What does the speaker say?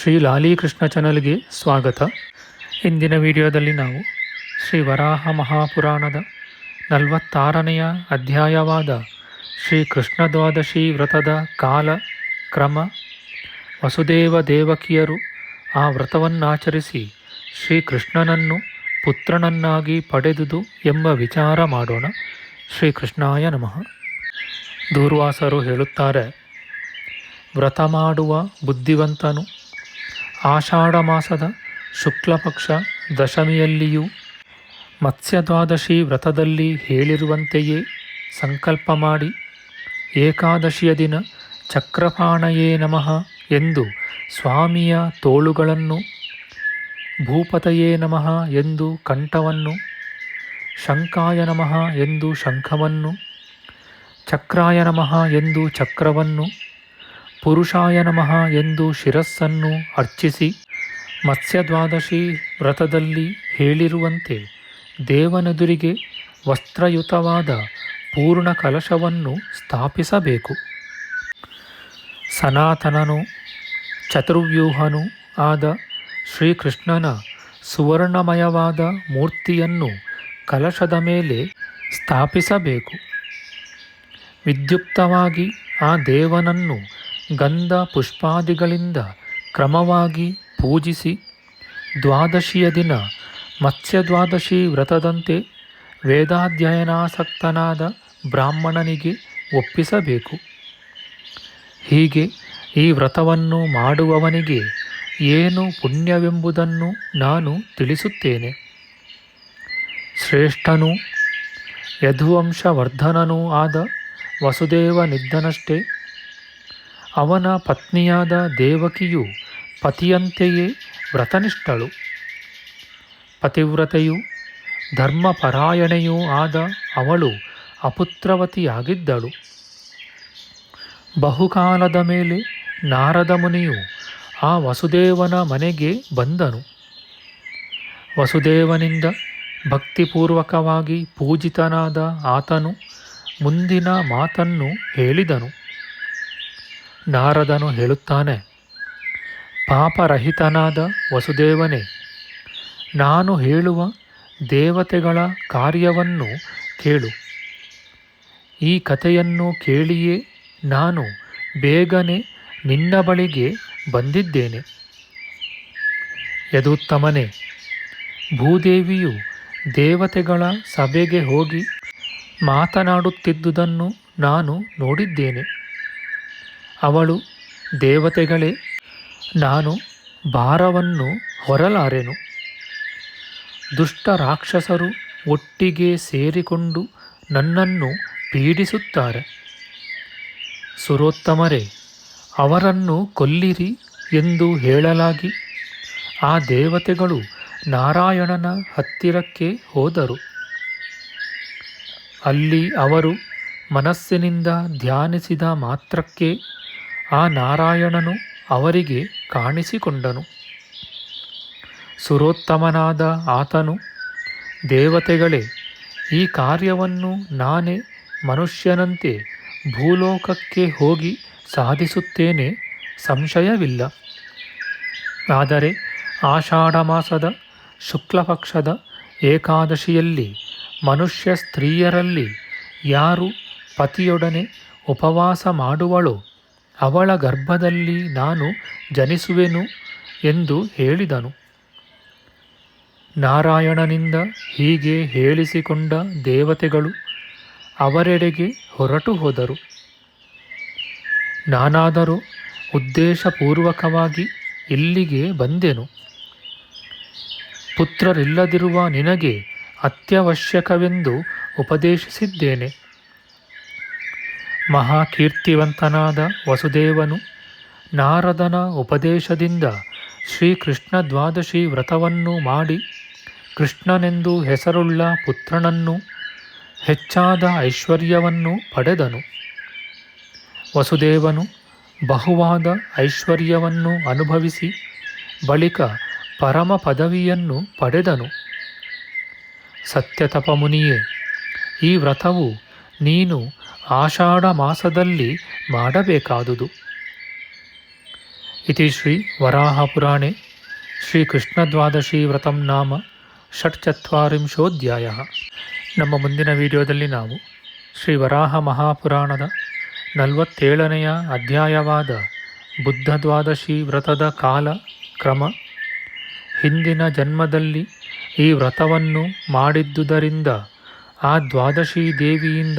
ಶ್ರೀ ಲಾಲೀಕೃಷ್ಣ ಚಾನಲ್ಗೆ ಸ್ವಾಗತ. ಇಂದಿನ ವಿಡಿಯೋದಲ್ಲಿ ನಾವು ಶ್ರೀ ವರಾಹ ಮಹಾಪುರಾಣದ ನಲವತ್ತಾರನೆಯ ಅಧ್ಯಾಯವಾದ ಶ್ರೀ ಕೃಷ್ಣ ದ್ವಾದಶಿ ವ್ರತದ ಕಾಲ ಕ್ರಮ, ವಸುದೇವ ದೇವಕಿಯರು ಆ ವ್ರತವನ್ನಾಚರಿಸಿ ಶ್ರೀಕೃಷ್ಣನನ್ನು ಪುತ್ರನನ್ನಾಗಿ ಪಡೆದುದು ಎಂಬ ವಿಚಾರ ಮಾಡೋಣ. ಶ್ರೀಕೃಷ್ಣಾಯ ನಮಃ. ದೂರ್ವಾಸರು ಹೇಳುತ್ತಾರೆ, ವ್ರತ ಮಾಡುವ ಬುದ್ಧಿವಂತನು ಆಷಾಢ ಮಾಸದ ಶುಕ್ಲಪಕ್ಷ ದಶಮಿಯಲ್ಲಿಯೂ ಮತ್ಸ್ಯದ್ವಾದಶಿ ವ್ರತದಲ್ಲಿ ಹೇಳಿರುವಂತೆಯೇ ಸಂಕಲ್ಪ ಮಾಡಿ ಏಕಾದಶಿಯ ದಿನ ಚಕ್ರಪಾಣಯೇ ನಮಃ ಎಂದು ಸ್ವಾಮಿಯ ತೋಳುಗಳನ್ನು, ಭೂಪತಯೇ ನಮಃ ಎಂದು ಕಂಠವನ್ನು ಶಂಕಾಯ ನಮಃ ಎಂದು ಶಂಖವನ್ನು, ಚಕ್ರಾಯ ನಮಃ ಎಂದು ಚಕ್ರವನ್ನು ಪುರುಷಾಯ ನಮಃ ಎಂದು ಶಿರಸ್ಸನ್ನು ಅರ್ಚಿಸಿ ಮತ್ಸ್ಯದ್ವಾದಶಿ ವ್ರತದಲ್ಲಿ ಹೇಳಿರುವಂತೆ ದೇವನೆದುರಿಗೆ ವಸ್ತ್ರಯುತವಾದ ಪೂರ್ಣ ಕಲಶವನ್ನು ಸ್ಥಾಪಿಸಬೇಕು. ಸನಾತನನು, ಚತುರ್ವ್ಯೂಹನು ಆದ ಶ್ರೀಕೃಷ್ಣನ ಸುವರ್ಣಮಯವಾದ ಮೂರ್ತಿಯನ್ನು ಕಲಶದ ಮೇಲೆ ಸ್ಥಾಪಿಸಬೇಕು. ವಿದ್ಯುಕ್ತವಾಗಿ ಆ ದೇವನನ್ನು ಗಂಧ ಪುಷ್ಪಾದಿಗಳಿಂದ ಕ್ರಮವಾಗಿ ಪೂಜಿಸಿ, ದ್ವಾದಶಿಯ ದಿನ ಮತ್ಸ್ಯದ್ವಾದಶಿ ವ್ರತದಂತೆ ವೇದಾಧ್ಯಯನಾಸಕ್ತನಾದ ಬ್ರಾಹ್ಮಣನಿಗೆ ಒಪ್ಪಿಸಬೇಕು. ಹೀಗೆ ಈ ವ್ರತವನ್ನು ಮಾಡುವವನಿಗೆ ಏನು ಪುಣ್ಯವೆಂಬುದನ್ನು ನಾನು ತಿಳಿಸುತ್ತೇನೆ. ಶ್ರೇಷ್ಠನೂ ಯದುವಂಶವರ್ಧನನೂ ಆದ ವಸುದೇವನಿದ್ದನಷ್ಟೇ ಅವನ ಪತ್ನಿಯಾದ ದೇವಕಿಯು ಪತಿಯಂತೆಯೇ ವ್ರತನಿಷ್ಠಳು. ಪತಿವ್ರತೆಯು ಧರ್ಮಪರಾಯಣೆಯೂ ಆದ ಅವಳು ಅಪುತ್ರವತಿಯಾಗಿದ್ದಳು. ಬಹುಕಾಲದ ಮೇಲೆ ನಾರದ ಮುನಿಯು ಆ ವಸುದೇವನ ಮನೆಗೆ ಬಂದನು. ವಸುದೇವನಿಂದ ಭಕ್ತಿಪೂರ್ವಕವಾಗಿ ಪೂಜಿತನಾದ ಆತನು ಮುಂದಿನ ಮಾತನ್ನು ಹೇಳಿದನು. ನಾರದನು ಹೇಳುತ್ತಾನೆ, ಪಾಪರಹಿತನಾದ ವಸುದೇವನೇ, ನಾನು ಹೇಳುವ ದೇವತೆಗಳ ಕಾರ್ಯವನ್ನು ಕೇಳು. ಈ ಕಥೆಯನ್ನು ಕೇಳಿಯೇ ನಾನು ಬೇಗನೆ ನಿನ್ನ ಬಳಿಗೆ ಬಂದಿದ್ದೇನೆ. ಯದುತ್ತಮನೆ, ಭೂದೇವಿಯು ದೇವತೆಗಳ ಸಭೆಗೆ ಹೋಗಿ ಮಾತನಾಡುತ್ತಿದ್ದುದನ್ನು ನಾನು ನೋಡಿದ್ದೇನೆ. ಅವಳು, ದೇವತೆಗಳೇ, ನಾನು ಭಾರವನ್ನು ಹೊರಲಾರೆನು. ದುಷ್ಟ ರಾಕ್ಷಸರು ಒಟ್ಟಿಗೆ ಸೇರಿಕೊಂಡು ನನ್ನನ್ನು ಪೀಡಿಸುತ್ತಾರೆ. ಸುರೋತ್ತಮರೇ, ಅವರನ್ನು ಕೊಲ್ಲಿರಿ ಎಂದು ಹೇಳಲಾಗಿ ಆ ದೇವತೆಗಳು ನಾರಾಯಣನ ಹತ್ತಿರಕ್ಕೆ ಹೋದರು. ಅಲ್ಲಿ ಅವರು ಮನಸ್ಸಿನಿಂದ ಧ್ಯಾನಿಸಿದ ಮಾತ್ರಕ್ಕೆ ಆ ನಾರಾಯಣನು ಅವರಿಗೆ ಕಾಣಿಸಿಕೊಂಡನು. ಸುರೋತ್ತಮನಾದ ಆತನು, ದೇವತೆಗಳೇ, ಈ ಕಾರ್ಯವನ್ನು ನಾನೇ ಮನುಷ್ಯನಂತೆ ಭೂಲೋಕಕ್ಕೆ ಹೋಗಿ ಸಾಧಿಸುತ್ತೇನೆ, ಸಂಶಯವಿಲ್ಲ. ಆದರೆ ಆಷಾಢ ಮಾಸದ ಶುಕ್ಲಪಕ್ಷದ ಏಕಾದಶಿಯಲ್ಲಿ ಮನುಷ್ಯ ಸ್ತ್ರೀಯರಲ್ಲಿ ಯಾರು ಪತಿಯೊಡನೆ ಉಪವಾಸ ಮಾಡುವಳೋ ಅವಳ ಗರ್ಭದಲ್ಲಿ ನಾನು ಜನಿಸುವೆನು ಎಂದು ಹೇಳಿದನು. ನಾರಾಯಣನಿಂದ ಹೀಗೆ ಹೇಳಿಸಿಕೊಂಡ ದೇವತೆಗಳು ಅವರೆಡೆಗೆ ಹೊರಟು ಹೋದರು. ನಾನಾದರೂ ಉದ್ದೇಶಪೂರ್ವಕವಾಗಿ ಇಲ್ಲಿಗೆ ಬಂದೆನು. ಪುತ್ರರಿಲ್ಲದಿರುವ ನಿನಗೆ ಅತ್ಯವಶ್ಯಕವೆಂದು ಉಪದೇಶಿಸಿದ್ದೇನೆ. ಮಹಾಕೀರ್ತಿವಂತನಾದ ವಸುದೇವನು ನಾರದನ ಉಪದೇಶದಿಂದ ಶ್ರೀಕೃಷ್ಣ ದ್ವಾದಶಿ ವ್ರತವನ್ನು ಮಾಡಿ ಕೃಷ್ಣನೆಂದು ಹೆಸರುಳ್ಳ ಪುತ್ರನನ್ನು ಹೆಚ್ಚಾದ ಐಶ್ವರ್ಯವನ್ನು ಪಡೆದನು. ವಸುದೇವನು ಬಹುವಾದ ಐಶ್ವರ್ಯವನ್ನು ಅನುಭವಿಸಿ ಬಳಿಕ ಪರಮ ಪದವಿಯನ್ನು ಪಡೆದನು. ಸತ್ಯತಪ ಮುನಿಯೇ ಈ ವ್ರತವು ನೀನು ಆಷಾಢ ಮಾಸದಲ್ಲಿ ಮಾಡಬೇಕಾದುದು. ಇತಿ ಶ್ರೀ ವರಾಹಪುರಾಣೆ ಶ್ರೀಕೃಷ್ಣದ್ವಾದಶಿ ವ್ರತಂ ನಾಮ ಷಟ್ಚತ್ವರಿಂಶೋಧ್ಯಾಯ ನಮ್ಮ ಮುಂದಿನ ವಿಡಿಯೋದಲ್ಲಿ ನಾವು ಶ್ರೀ ವರಾಹ ಮಹಾಪುರಾಣದ ನಲವತ್ತೇಳನೆಯ ಅಧ್ಯಾಯವಾದ ಬುದ್ಧ ದ್ವಾದಶಿ ವ್ರತದ ಕಾಲ ಕ್ರಮ, ಹಿಂದಿನ ಜನ್ಮದಲ್ಲಿ ಈ ವ್ರತವನ್ನು ಮಾಡಿದ್ದುದರಿಂದ ಆ ದ್ವಾದಶಿ ದೇವಿಯಿಂದ